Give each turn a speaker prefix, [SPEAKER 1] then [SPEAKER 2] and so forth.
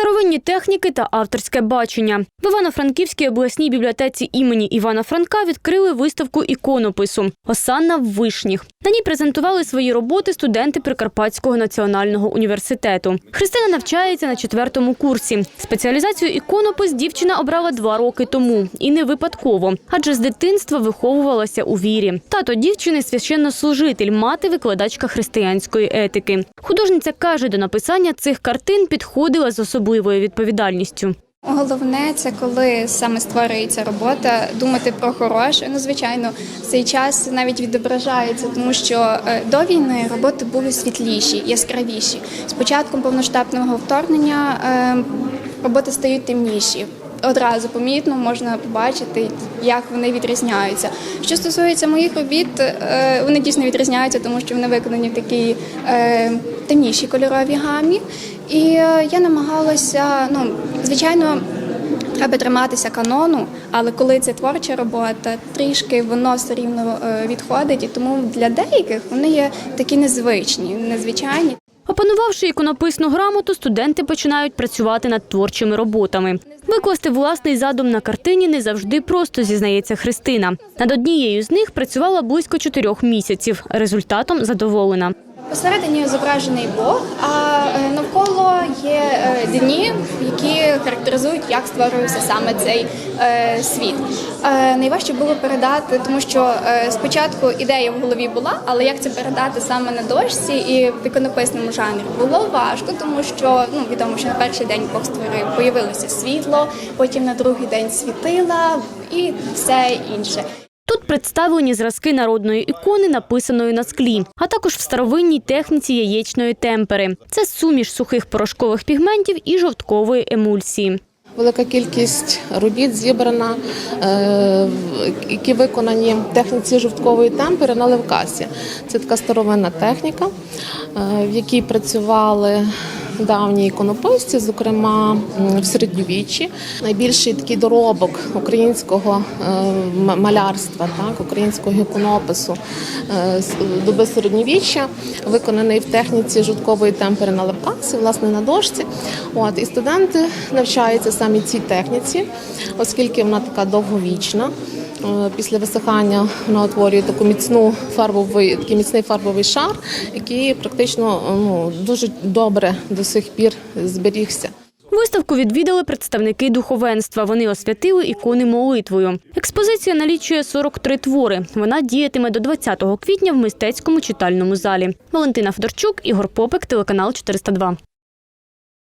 [SPEAKER 1] Старовинні техніки та авторське бачення в Івано-Франківській обласній бібліотеці імені Івана Франка відкрили виставку іконопису Осанна в вишніх. На ній презентували свої роботи студенти Прикарпатського національного університету. Христина навчається на четвертому курсі. Спеціалізацію іконопис дівчина обрала два роки тому і не випадково, адже з дитинства виховувалася у вірі. Тато дівчини священнослужитель, мати викладачка християнської етики. Художниця каже, до написання цих картин підходила з особливою відповідальністю.
[SPEAKER 2] Головне це коли саме створюється робота, думати про хороше. Ну, звичайно, цей час навіть відображається, тому що е, до війни роботи були світліші, яскравіші. З початком повноштабного вторгнення е, роботи стають темніші. Одразу помітно можна побачити, як вони відрізняються. Що стосується моїх робіт, е, вони дійсно відрізняються, тому що вони виконані в такій е, темнішій кольоровій гамі. І е, я намагалася, ну звичайно. Треба триматися канону, але коли це творча робота, трішки воно все рівно відходить, і тому для деяких вони є такі незвичні, незвичайні.
[SPEAKER 1] Опанувавши іконописну грамоту, студенти починають працювати над творчими роботами. Викласти власний задум на картині не завжди просто, зізнається Христина. Над однією з них працювала близько чотирьох місяців. Результатом задоволена.
[SPEAKER 2] Посередині зображений Бог, а е, навколо є е, дні, які характеризують, як створювався саме цей е, світ. Найважче було передати, тому що спочатку ідея в голові була, але як це передати саме на дошці і в іконописному жанрі було важко, тому що ну відомо, що на перший день Бог створив, появилося світло, потім на другий день світила і все інше.
[SPEAKER 1] Тут представлені зразки народної ікони, написаної на склі, а також в старовинній техніці яєчної темпери. Це суміш сухих порошкових пігментів і жовткової емульсії.
[SPEAKER 3] Велика кількість робіт зібрана, е, які виконані в техніці жовткової темпери на левкасі. Це така старовинна техніка, е, в якій працювали давні іконописці, зокрема в середньовіччі. Найбільший такий доробок українського е, малярства, так, українського іконопису е, доби середньовіччя, виконаний в техніці жовткової темпери на левкасі, власне, на дошці. От, і студенти навчаються саме цій техніці, оскільки вона така довговічна. Е, Після висихання вона утворює таку міцну фарбовий, такий міцний фарбовий шар, який практично ну, дуже добре до сих пір зберігся.
[SPEAKER 1] Виставку відвідали представники духовенства. Вони освятили ікони молитвою. Експозиція налічує 43 твори. Вона діятиме до 20 квітня в мистецькому читальному залі. Валентина Федорчук, Ігор Попик, телеканал 402.